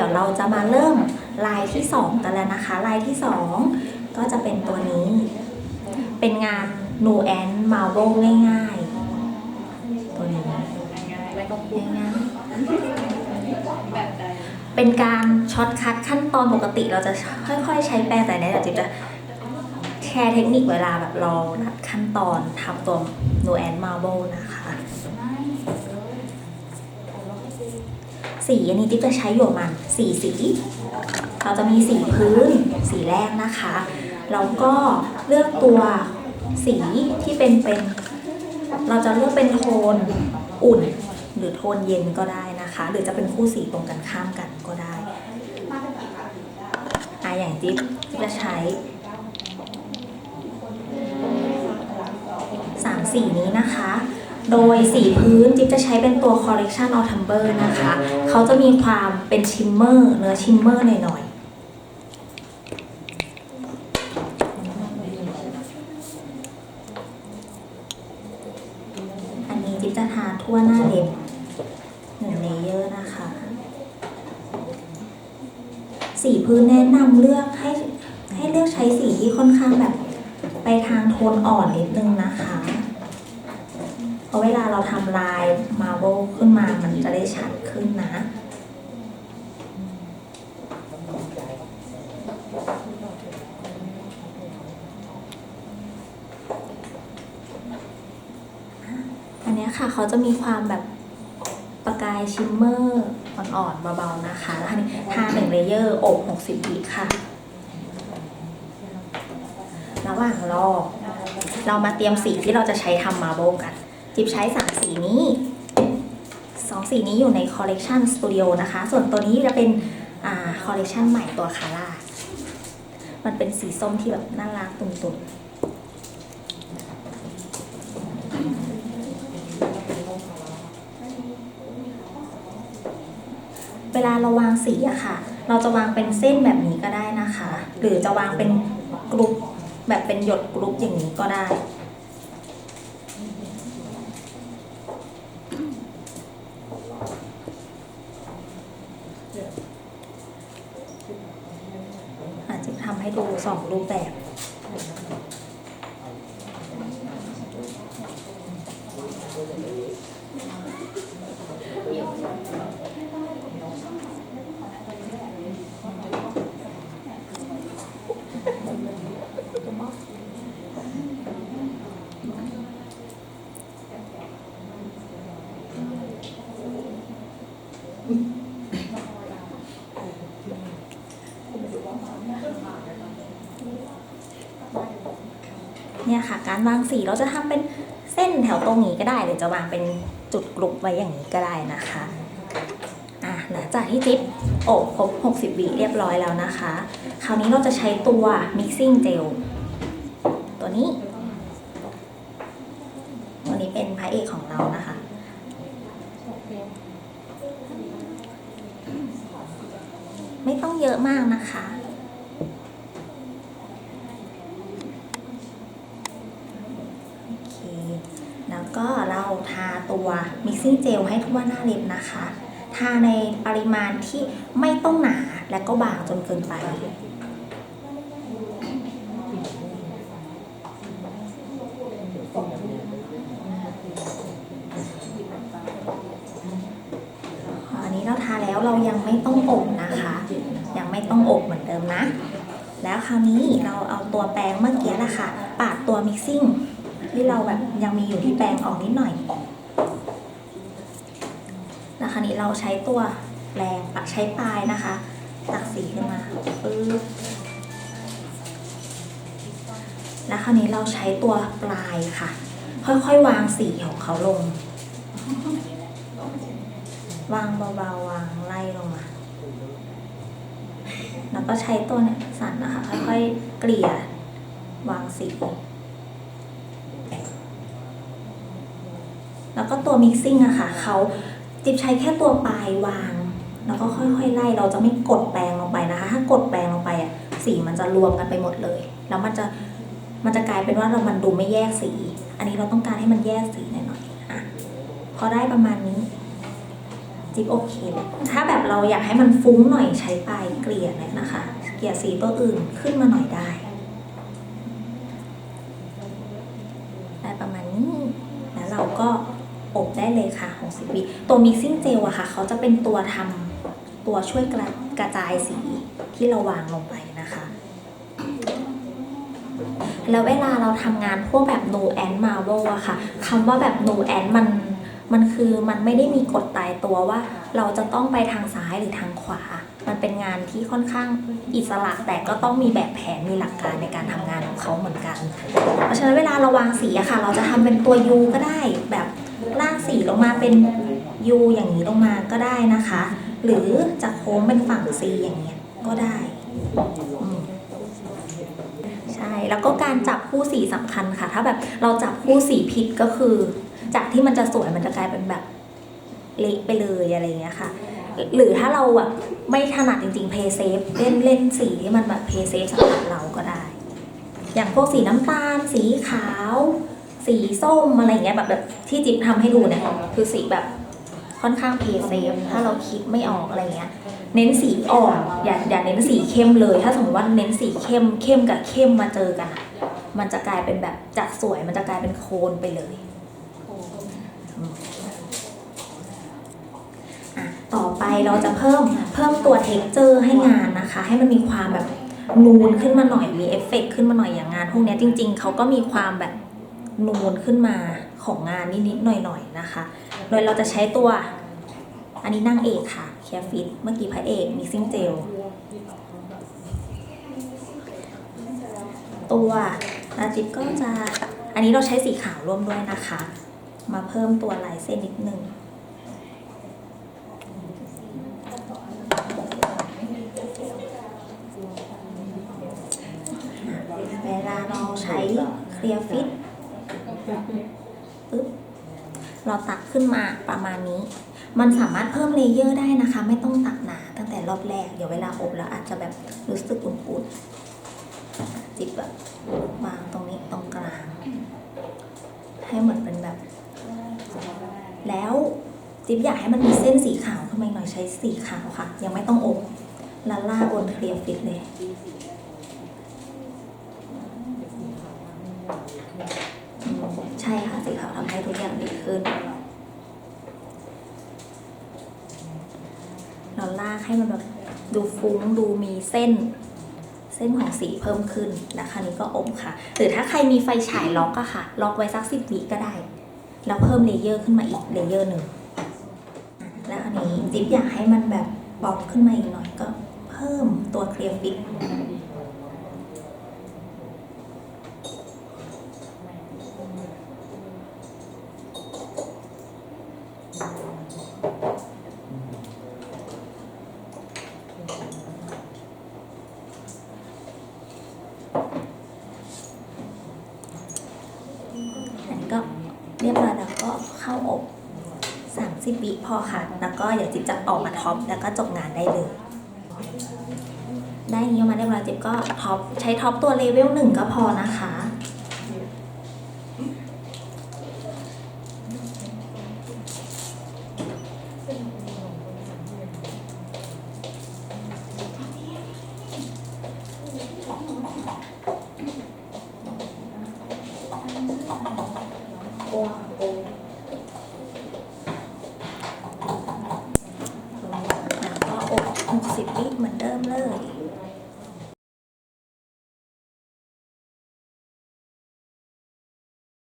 ดี๋ยวเราจะมาเริ่มลายที่ 2 กันแล้วนะคะ ลายที่ 2 ก็จะเป็นตัวนี้ เป็นงาน n u a n Marble ง่ายๆ ตัวนี้ง่ายๆเป็นการช็อตคัดขั้นตอนปกติเราจะค่อยๆ ใช้แปรงแต่เนี้ยเดี๋ยวจิ๊บจะแชร์เทคนิคเวลาแบบเรารัดขั้นตอนทำตัว n u a n Marble นะคะ สีอันนี้จิ๊บจะใช้อยู่มันสีสี เราจะมีสีพื้น สีแรกนะคะแล้วก็เลือกตัวสีที่เป็นเป็นเราจะเลือกเป็นโทนอุ่น หรือโทนเย็นก็ได้นะคะ หรือจะเป็นคู่สีตรงกันข้ามกันก็ได้อะอย่างจิ๊บจะใช้สามสีนี้นะคะ โดยสีพื้นจิ๊บจะใช้เป็นตัว Collection of Timber นะคะ เขาจะมีความเป็นชิมเมอร์เนื้อชิมเมอร์หน่อยๆ อันนี้จิ๊บจะทาทั่วหน้าเล็บหนึ่งเลเยอร์นะคะ สีพื้นแนะนำเลือกให้ให้เลือกใช้สีที่ค่อนข้างแบบ ไปทางโทนอ่อนนิดนึงนะคะ เพราะเวลาเราทำลายมาร์เบลขึ้นมามันจะได้ชัดขึ้นนะอันนี้ค่ะเขาจะมีความแบบประกายชิมเมอร์อ่อนๆเบาๆนะคะแล้วอันนี้ทาหนึ่งเลเยอร์อบ60วิค่ะระหว่างรอเรามาเตรียมสีที่เราจะใช้ทำมาร์เบลกัน จิ๊บใช้สามสีนี้สองสีนี้อยู่ในคอลเลกชันสตูดิโอนะคะ ส่วนตัวนี้จะเป็นอคอลเลกชันใหม่ตัวคาร่า มันเป็นสีส้มที่แบบน่ารักตุ่นๆเวลาเราวางสีอะค่ะ เราจะวางเป็นเส้นแบบนี้ก็ได้นะคะ หรือจะวางเป็นกรุ๊ปแบบเป็นหยดกรุ๊ปอย่างนี้ก็ได้ อาจจะทำ ให้ดูสองรูปแบบ เนี่ยค่ะ การวางสีเราจะทำเป็นเส้นแถวตรงนี้ก็ได้ หรือจะวางเป็นจุดกลุ่มไว้อย่างนี้ก็ได้นะคะอะหลังจากที่จิ๊บโอบครบ 60วิเรียบร้อยแล้วนะคะ คราวนี้เราจะใช้ตัว mixing gel ตัวนี้ ตัวนี้เป็นพระเอกของเรานะคะไม่ต้องเยอะมากนะคะ โอเค แล้วก็เรา ทาตัว mixing gel ให้ทั่วหน้าเล็บนะคะ ทาในปริมาณที่ไม่ต้องหนาและก็บางจนเกินไปอันนี้เราทาแล้วเรายังไม่ต้องอบนะคะ ยังไม่ต้องอบเหมือนเดิมนะ แล้วคราวนี้เราเอาตัวแปรงเมื่อกี้นะคะปาดตัว mixing ที่เราแบบยังมีอยู่ที่แปรงออกนิดหน่อย นี้เราใช้ตัวแรงปักใช้ปลายนะคะ ตักสีขึ้นมาปึ๊บแล้วคราวนี้เราใช้ตัวปลายค่ะ ค่อยๆวางสีของเขาลง วางเบาๆวางไล่ลงมาแล้วก็ใช้ตัวเนี่ยสั่นนะคะ ค่อยๆเกลี่ยวางสีแล้วก็ตัว mixing อะค่ะเขา จิบใช้แค่ตัวปลายวาง แล้วก็ค่อยๆไล่เราจะไม่กดแปรงลงไปนะคะ ถ้ากดแปรงลงไปอะสีมันจะรวมกันไปหมดเลย แล้วมันจะมันจะกลายเป็นว่าเรามันดูไม่แยกสี อันนี้เราต้องการให้มันแยกสีหน่อยๆอะพอได้ประมาณนี้จิ๊บโอเคเลยถ้าแบบเราอยากให้มันฟุ้งหน่อยใช้ปลายเกลี่ยเนี่ยนะคะ เกลี่ยสีตัวอื่นขึ้นมาหน่อยได้ ได้ประมาณนี้ แล้วเราก็ อบได้เลยค่ะ 60 วิตัว mixing gel อะค่ะ เขาจะเป็นตัวทำตัวช่วยกระกระจายสีที่เราวางลงไปนะคะ แล้วเวลาเราทำงานพวกแบบ no and marble อะค่ะคำว่าแบบ no and มันมันคือมันไม่ได้มีกฎตายตัวว่า เราจะต้องไปทางซ้ายหรือทางขวา มันเป็นงานที่ค่อนข้างอิสระแต่ก็ต้องมีแบบแผนมีหลักการในการทำงานของเขาเหมือนกัน เพราะฉะนั้นเวลาเราวางสีอะค่ะ เราจะทำเป็นตัว U ก็ได้แบบ ลากสีลงมาเป็น U อย่างนี้ลงมาก็ได้นะคะ หรือจะโค้งเป็นฝั่ง C อย่างเงี้ยก็ได้ใช่แล้วก็การจับคู่สีสำคัญค่ะ ถ้าแบบเราจับคู่สีผิดก็คือ จากที่มันจะสวยมันจะกลายเป็นแบบเละไปเลยอะไรเงี้ยค่ะ หรือถ้าเราแบบไม่ถนัดจริงๆเพย์เซฟเล่นเล่นสีที่มันแบบเพย์เซฟสำหรับเราก็ได้ อย่างพวกสีน้ำตาล สีขาว สีส้มอะไรอย่างเงี้ยแบบแบบที่จิ๊บทำให้ดูเนี่ยคือสีแบบค่อนข้างเพย์เซฟถ้าเราคิดไม่ออกอะไรเงี้ยเน้นสีอ่อนอย่าอย่าเน้นสีเข้มเลย ถ้าสมมติว่าเน้นสีเข้มเข้มกับเข้มมาเจอกันอะมันจะกลายเป็นแบบจากสวยมันจะกลายเป็นโคนไปเลยอะต่อไปเราจะเพิ่มเพิ่มตัวเท็กเจอร์ให้งานนะคะ ให้มันมีความแบบนูนขึ้นมาหน่อยมีเอฟเฟกต์ขึ้นมาหน่อยอย่างงาน พวกเนี้ยจริง ๆเขาก็มีความแบบ นูนขึ้นมาของงานนิดๆหน่อยๆนะคะ โดยเราจะใช้ตัว อันนี้นั่งเอกค่ะแคฟิตเมื่อกี้พระเอกมิซิ่งเจลตัวอาจิบก็จะอันนี้เราใช้สีขาวร่วมด้วยนะคะ มาเพิ่มตัวลายเส้นนิดนึงเวลาเราใช้เคลียร์ฟิต ปึ๊บเราตักขึ้นมาประมาณนี้ มันสามารถเพิ่มเลเยอร์ได้นะคะ ไม่ต้องตักหนาตั้งแต่รอบแรก เดี๋ยวเวลาอบแล้วอาจจะแบบรู้สึกอุ่นๆจิบแบบวางตรงนี้ตรงกลาง ให้เหมือนเป็นแบบ แล้วจิ๊บอยากให้มันมีเส้นสีขาวขึ้นมาหน่อยใช้สีขาวค่ะ ยังไม่ต้องอบลาล่าบนเคลียร์ฟิตเลย อืมใช่ค่ะสีขาวทำให้ทุกอย่างดีขึ้น เราลากให้มันแบบดูฟุ้งดูมีเส้น เส้นของสีเพิ่มขึ้นแล้วคราวนี้ก็อมค่ะ หรือถ้าใครมีไฟฉายล็อกอะค่ะ ล็อกไว้สักสิบวิก็ได้ แล้วเพิ่มเลเยอร์ขึ้นมาอีกเลเยอร์หนึ่งแล้วคราวนี้จิ๊บอยากให้มันแบบป๊อปขึ้นมาอีกหน่อยก็เพิ่มตัวเคลียร์ฟิก อันนี้ก็เรียบร้อยแล้วก็ เข้าอบ 30วิพอค่ะ แล้วก็เดี๋ยวจิ๊บจะออกมาท็อปแล้วก็จบงานได้เลย ได้อย่างนี้มาเรียบร้อยจิ๊บก็ท็อปใช้ท็อปตัวเลเวลหนึ่งก็พอนะคะแล้วก็อบ60วิเหมือนเดิม เลย